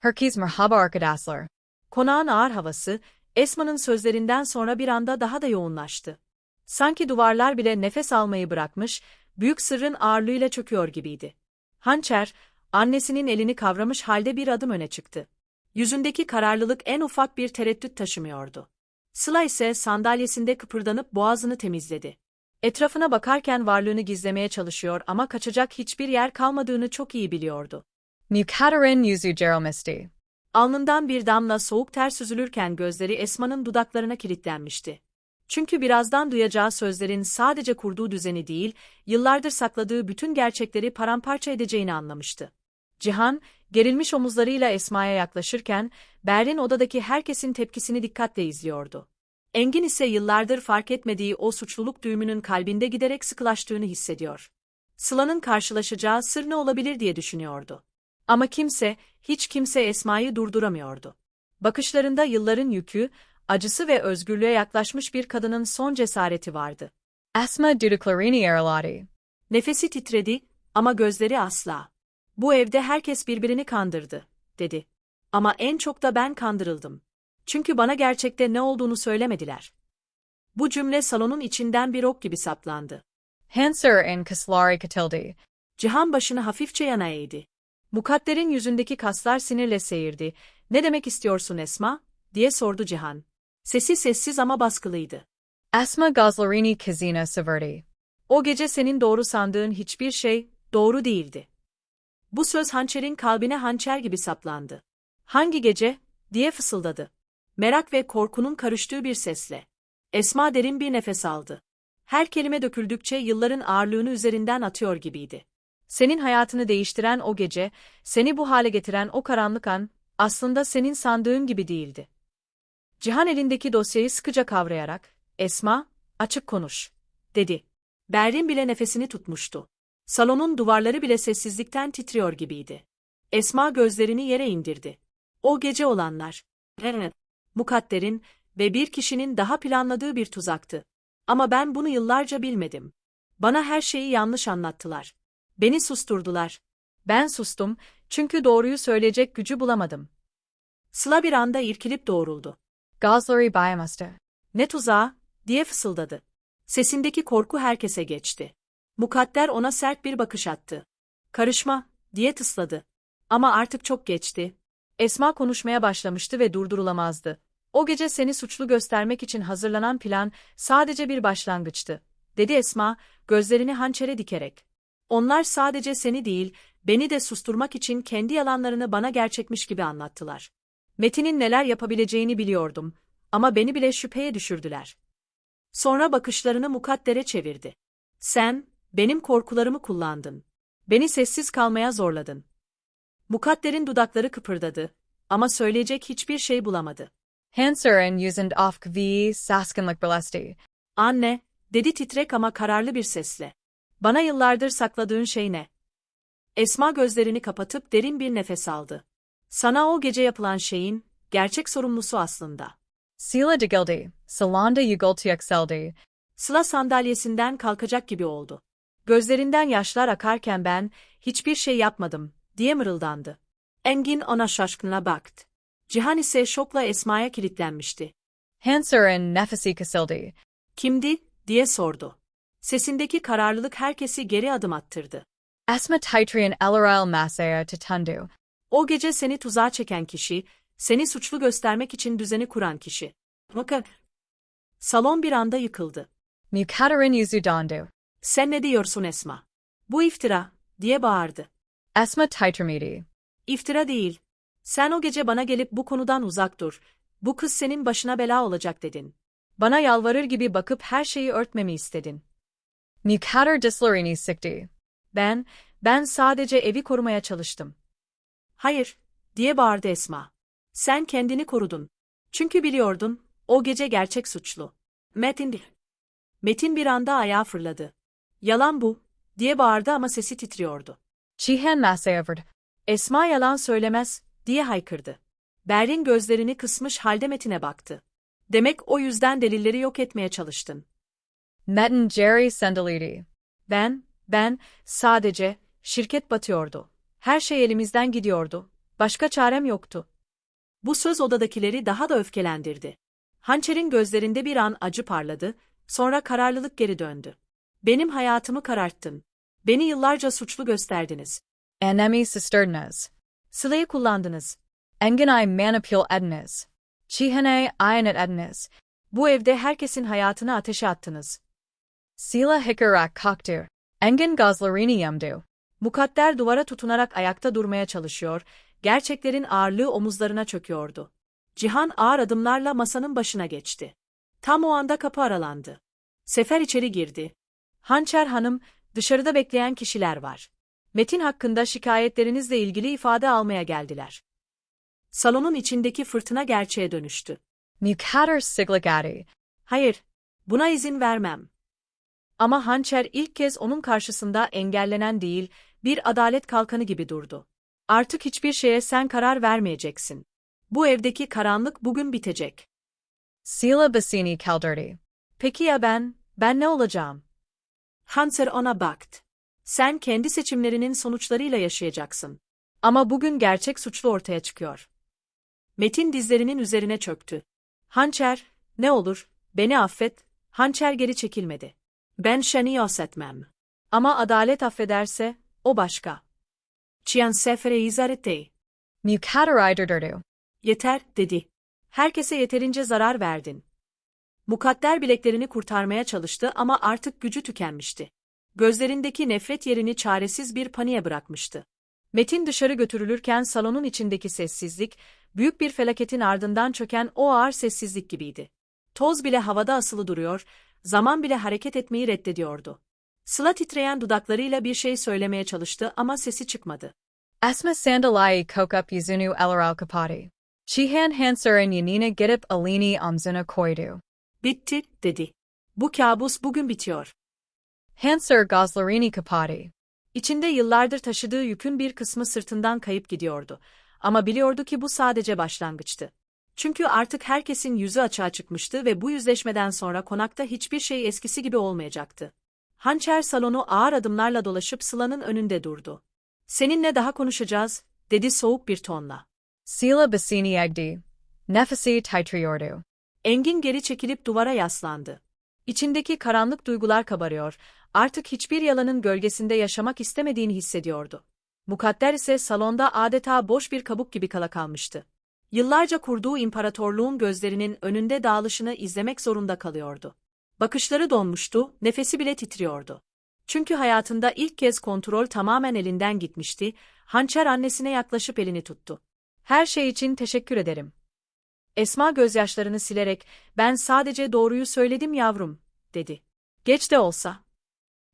Herkes merhaba arkadaşlar. Konağın ağır havası, Esma'nın sözlerinden sonra bir anda daha da yoğunlaştı. Sanki duvarlar bile nefes almayı bırakmış, büyük sırrın ağırlığıyla çöküyor gibiydi. Hançer, annesinin elini kavramış halde bir adım öne çıktı. Yüzündeki kararlılık en ufak bir tereddüt taşımıyordu. Sıla ise sandalyesinde kıpırdanıp boğazını temizledi. Etrafına bakarken varlığını gizlemeye çalışıyor ama kaçacak hiçbir yer kalmadığını çok iyi biliyordu. Mukadarin yüzü Jeromisti. Alnından bir damla soğuk ter süzülürken gözleri Esma'nın dudaklarına kilitlenmişti. Çünkü birazdan duyacağı sözlerin sadece kurduğu düzeni değil, yıllardır sakladığı bütün gerçekleri paramparça edeceğini anlamıştı. Cihan, gerilmiş omuzlarıyla Esma'ya yaklaşırken, Berlin odadaki herkesin tepkisini dikkatle izliyordu. Engin ise yıllardır fark etmediği o suçluluk düğümünün kalbinde giderek sıkılaştığını hissediyor. Sıla'nın karşılaşacağı sır ne olabilir diye düşünüyordu. Ama kimse, hiç kimse Esma'yı durduramıyordu. Bakışlarında yılların yükü, acısı ve özgürlüğe yaklaşmış bir kadının son cesareti vardı. Esma Duduklerini Erlati. Nefesi titredi ama gözleri asla. Bu evde herkes birbirini kandırdı, dedi. Ama en çok da ben kandırıldım. Çünkü bana gerçekte ne olduğunu söylemediler. Bu cümle salonun içinden bir ok gibi saplandı. Hanser and Kaslari Katildi. Cihan başını hafifçe yana eğdi. Mukadder'in yüzündeki kaslar sinirle seyirdi. Ne demek istiyorsun Esma? diye sordu Cihan. Sesi sessiz ama baskılıydı. Esma Goslerini Kazina Saverdi. O gece senin doğru sandığın hiçbir şey doğru değildi. Bu söz hançerin kalbine hançer gibi saplandı. Hangi gece? diye fısıldadı. Merak ve korkunun karıştığı bir sesle. Esma derin bir nefes aldı. Her kelime döküldükçe yılların ağırlığını üzerinden atıyor gibiydi. Senin hayatını değiştiren o gece, seni bu hale getiren o karanlık an, aslında senin sandığın gibi değildi. Cihan elindeki dosyayı sıkıca kavrayarak, Esma, açık konuş, dedi. Berrin bile nefesini tutmuştu. Salonun duvarları bile sessizlikten titriyor gibiydi. Esma gözlerini yere indirdi. O gece olanlar, mukadderin ve bir kişinin daha planladığı bir tuzaktı. Ama ben bunu yıllarca bilmedim. Bana her şeyi yanlış anlattılar. Beni susturdular. Ben sustum, çünkü doğruyu söyleyecek gücü bulamadım. Sıla bir anda irkilip doğruldu. Gosleri Bayamasta. Ne tuzağı, diye fısıldadı. Sesindeki korku herkese geçti. Mukadder ona sert bir bakış attı. Karışma, diye tısladı. Ama artık çok geçti. Esma konuşmaya başlamıştı ve durdurulamazdı. O gece seni suçlu göstermek için hazırlanan plan sadece bir başlangıçtı, dedi Esma, gözlerini hançere dikerek. Onlar sadece seni değil, beni de susturmak için kendi yalanlarını bana gerçekmiş gibi anlattılar. Metin'in neler yapabileceğini biliyordum ama beni bile şüpheye düşürdüler. Sonra bakışlarını mukaddere çevirdi. Sen, benim korkularımı kullandın. Beni sessiz kalmaya zorladın. Mukadder'in dudakları kıpırdadı ama söyleyecek hiçbir şey bulamadı. Hanser and Usend Ofk V. Saskinlik Belesti. Anne, dedi titrek ama kararlı bir sesle. Bana yıllardır sakladığın şey ne? Esma gözlerini kapatıp derin bir nefes aldı. Sana o gece yapılan şeyin, gerçek sorumlusu aslında. Sila Digildi. Salonda Yugultiakseldi. Sıla sandalyesinden kalkacak gibi oldu. Gözlerinden yaşlar akarken ben, hiçbir şey yapmadım, diye mırıldandı. Engin ona şaşkınla baktı. Cihan ise şokla Esma'ya kilitlenmişti. Hanser and Nefesi Kasildi. Kimdi, diye sordu. Sesindeki kararlılık herkesi geri adım attırdı. Esma Titrian Elarail Masaya Tutundu. O gece seni tuzağa çeken kişi, seni suçlu göstermek için düzeni kuran kişi. Bakın. Salon bir anda yıkıldı. Mukadarin Yuzu Dondu. Sen ne diyorsun Esma? Bu iftira, diye bağırdı. Esma Titramidi. İftira değil. Sen o gece bana gelip bu konudan uzak dur. Bu kız senin başına bela olacak dedin. Bana yalvarır gibi bakıp her şeyi örtmemi istedin. Mukadar Dislarini Sikdi. Ben, ben sadece evi korumaya çalıştım. Hayır, diye bağırdı Esma. Sen kendini korudun. Çünkü biliyordun, o gece gerçek suçlu. Metin Metin bir anda ayağa fırladı. Yalan bu, diye bağırdı ama sesi titriyordu. Chihan Masayavard. Esma yalan söylemez, diye haykırdı. Berlin gözlerini kısmış halde Metin'e baktı. Demek o yüzden delilleri yok etmeye çalıştın. Metin Jerry Sendelidi. Ben, ben, sadece, şirket batıyordu. Her şey elimizden gidiyordu. Başka çarem yoktu. Bu söz odadakileri daha da öfkelendirdi. Hançer'in gözlerinde bir an acı parladı, sonra kararlılık geri döndü. Benim hayatımı kararttın. Beni yıllarca suçlu gösterdiniz. Annemi sisterdiniz. Sıla'yı kullandınız. Engenai manipul ediniz. Chihane ayanet ediniz. Bu evde herkesin hayatını ateşe attınız. Sila hikarak koktu. Engen gozlarini yemdu. Mukadder duvara tutunarak ayakta durmaya çalışıyor, gerçeklerin ağırlığı omuzlarına çöküyordu. Cihan ağır adımlarla masanın başına geçti. Tam o anda kapı aralandı. Sefer içeri girdi. Hançer Hanım, dışarıda bekleyen kişiler var. Metin hakkında şikayetlerinizle ilgili ifade almaya geldiler. Salonun içindeki fırtına gerçeğe dönüştü. Mukader sigligati. Hayır, buna izin vermem. Ama Hançer ilk kez onun karşısında engellenen değil, bir adalet kalkanı gibi durdu. Artık hiçbir şeye sen karar vermeyeceksin. Bu evdeki karanlık bugün bitecek. Sila basini kaldirti. Peki ya ben, ben ne olacağım? Hanser ona baktı. Sen kendi seçimlerinin sonuçlarıyla yaşayacaksın. Ama bugün gerçek suçlu ortaya çıkıyor. Metin dizlerinin üzerine çöktü. Hançer, ne olur, beni affet, Hançer geri çekilmedi. Ben Şen'i affetmem. Ama adalet affederse, o başka. Çiyan sefere izarete. Mukader idirdu. Yeter, dedi. Herkese yeterince zarar verdin. Mukadder bileklerini kurtarmaya çalıştı ama artık gücü tükenmişti. Gözlerindeki nefret yerini çaresiz bir paniğe bırakmıştı. Metin dışarı götürülürken salonun içindeki sessizlik, büyük bir felaketin ardından çöken o ağır sessizlik gibiydi. Toz bile havada asılı duruyor, zaman bile hareket etmeyi reddediyordu. Sıla titreyen dudaklarıyla bir şey söylemeye çalıştı ama sesi çıkmadı. Esma sandalai kokup yizunu elaral kapati. Chihan hansarin yanina gidip alini amzina koydu. Bitti, dedi. Bu kabus bugün bitiyor. Hansar gozlarini kapati. İçinde yıllardır taşıdığı yükün bir kısmı sırtından kayıp gidiyordu. Ama biliyordu ki bu sadece başlangıçtı. Çünkü artık herkesin yüzü açığa çıkmıştı ve bu yüzleşmeden sonra konakta hiçbir şey eskisi gibi olmayacaktı. Hançer salonu ağır adımlarla dolaşıp Sıla'nın önünde durdu. Seninle daha konuşacağız, dedi soğuk bir tonla. Sila basini egdi. Nefesi titriyordu. Engin geri çekilip duvara yaslandı. İçindeki karanlık duygular kabarıyor, artık hiçbir yalanın gölgesinde yaşamak istemediğini hissediyordu. Mukadder ise salonda adeta boş bir kabuk gibi kala kalmıştı. Yıllarca kurduğu imparatorluğun gözlerinin önünde dağılışını izlemek zorunda kalıyordu. Bakışları donmuştu, nefesi bile titriyordu. Çünkü hayatında ilk kez kontrol tamamen elinden gitmişti, hançer annesine yaklaşıp elini tuttu. Her şey için teşekkür ederim. Esma gözyaşlarını silerek, ben sadece doğruyu söyledim yavrum, dedi. Geç de olsa.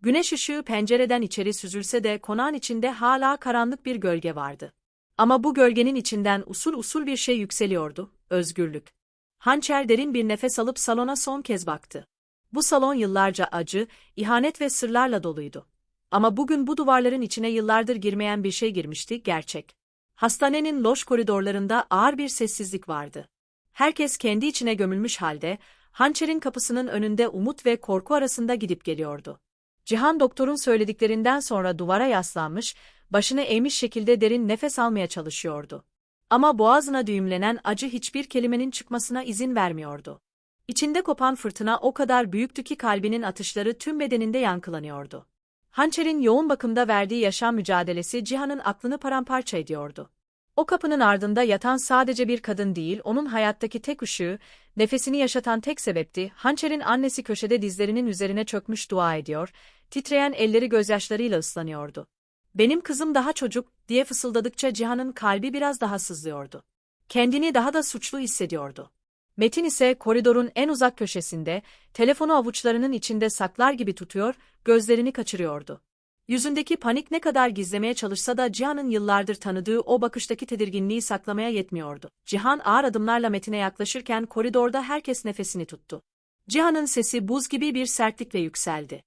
Güneş ışığı pencereden içeri süzülse de konağın içinde hala karanlık bir gölge vardı. Ama bu gölgenin içinden usul usul bir şey yükseliyordu, özgürlük. Hançer derin bir nefes alıp salona son kez baktı. Bu salon yıllarca acı, ihanet ve sırlarla doluydu. Ama bugün bu duvarların içine yıllardır girmeyen bir şey girmişti, gerçek. Hastanenin loş koridorlarında ağır bir sessizlik vardı. Herkes kendi içine gömülmüş halde, hançerin kapısının önünde umut ve korku arasında gidip geliyordu. Cihan doktorun söylediklerinden sonra duvara yaslanmış, başını eğmiş şekilde derin nefes almaya çalışıyordu. Ama boğazına düğümlenen acı hiçbir kelimenin çıkmasına izin vermiyordu. İçinde kopan fırtına o kadar büyüktü ki kalbinin atışları tüm bedeninde yankılanıyordu. Hançer'in yoğun bakımda verdiği yaşam mücadelesi Cihan'ın aklını paramparça ediyordu. O kapının ardında yatan sadece bir kadın değil, onun hayattaki tek ışığı, nefesini yaşatan tek sebepti, Hançer'in annesi köşede dizlerinin üzerine çökmüş dua ediyor, titreyen elleri gözyaşlarıyla ıslanıyordu. Benim kızım daha çocuk, diye fısıldadıkça Cihan'ın kalbi biraz daha sızlıyordu. Kendini daha da suçlu hissediyordu. Metin ise koridorun en uzak köşesinde, telefonu avuçlarının içinde saklar gibi tutuyor, gözlerini kaçırıyordu. Yüzündeki panik ne kadar gizlemeye çalışsa da Cihan'ın yıllardır tanıdığı o bakıştaki tedirginliği saklamaya yetmiyordu. Cihan ağır adımlarla Metin'e yaklaşırken koridorda herkes nefesini tuttu. Cihan'ın sesi buz gibi bir sertlikle yükseldi.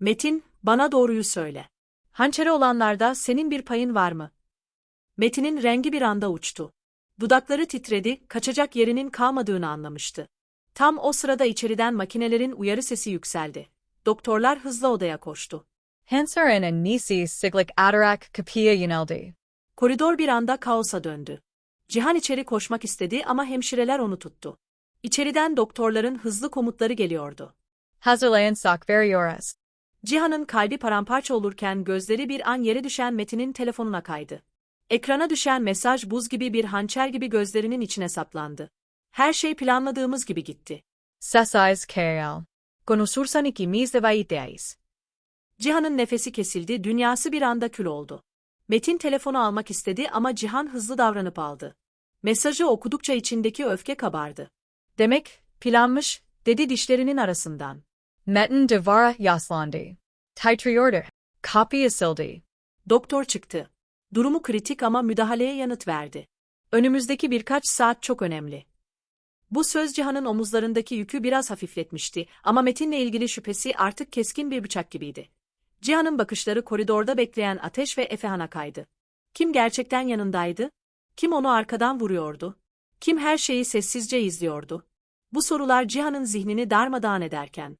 Metin, bana doğruyu söyle. Hançere olanlarda senin bir payın var mı? Metin'in rengi bir anda uçtu. Dudakları titredi, kaçacak yerinin kalmadığını anlamıştı. Tam o sırada içeriden makinelerin uyarı sesi yükseldi. Doktorlar hızla odaya koştu. Hansar and Nisi siglik adarak kapia yineldi. Koridor bir anda kaosa döndü. Cihan içeri koşmak istedi ama hemşireler onu tuttu. İçeriden doktorların hızlı komutları geliyordu. Hazırlayan sak veriyoruz. Cihan'ın kalbi paramparça olurken gözleri bir an yere düşen Metin'in telefonuna kaydı. Ekrana düşen mesaj buz gibi bir hançer gibi gözlerinin içine saplandı. Her şey planladığımız gibi gitti. Sesize KL. Konuşursan ikimiz de vayiteyiz. Cihan'ın nefesi kesildi, dünyası bir anda kül oldu. Metin telefonu almak istedi ama Cihan hızlı davranıp aldı. Mesajı okudukça içindeki öfke kabardı. Demek, planmış, dedi dişlerinin arasından. Metin Devara Yaslandi. Titriorder. Copy Isildi. Doktor çıktı. Durumu kritik ama müdahaleye yanıt verdi. Önümüzdeki birkaç saat çok önemli. Bu söz Cihan'ın omuzlarındaki yükü biraz hafifletmişti ama Metin'le ilgili şüphesi artık keskin bir bıçak gibiydi. Cihan'ın bakışları koridorda bekleyen Ateş ve Efehan'a kaydı. Kim gerçekten yanındaydı? Kim onu arkadan vuruyordu? Kim her şeyi sessizce izliyordu? Bu sorular Cihan'ın zihnini darmadağın ederken,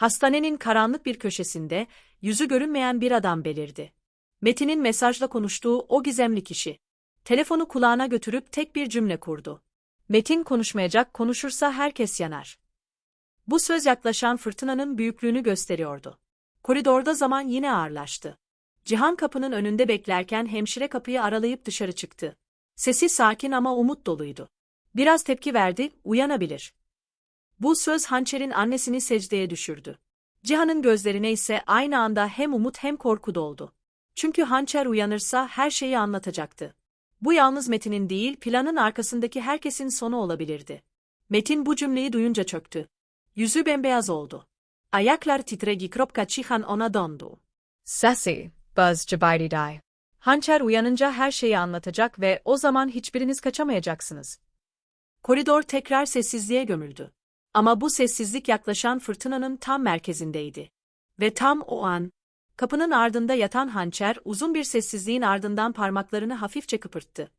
hastanenin karanlık bir köşesinde yüzü görünmeyen bir adam belirdi. Metin'in mesajla konuştuğu o gizemli kişi. Telefonu kulağına götürüp tek bir cümle kurdu. Metin konuşmayacak, konuşursa herkes yanar. Bu söz yaklaşan fırtınanın büyüklüğünü gösteriyordu. Koridorda zaman yine ağırlaştı. Cihan kapının önünde beklerken hemşire kapıyı aralayıp dışarı çıktı. Sesi sakin ama umut doluydu. Biraz tepki verdi, uyanabilir. Bu söz hançerin annesini secdeye düşürdü. Cihan'ın gözlerine ise aynı anda hem umut hem korku doldu. Çünkü hançer uyanırsa her şeyi anlatacaktı. Bu yalnız Metin'in değil, planın arkasındaki herkesin sonu olabilirdi. Metin bu cümleyi duyunca çöktü. Yüzü bembeyaz oldu. Ayaklar titregi kropka Cihan ona dondu. Sesi. Buzz Jabaidi Die. Hançer uyanınca her şeyi anlatacak ve o zaman hiçbiriniz kaçamayacaksınız. Koridor tekrar sessizliğe gömüldü. Ama bu sessizlik yaklaşan fırtınanın tam merkezindeydi. Ve tam o an, kapının ardında yatan hançer uzun bir sessizliğin ardından parmaklarını hafifçe kıpırttı.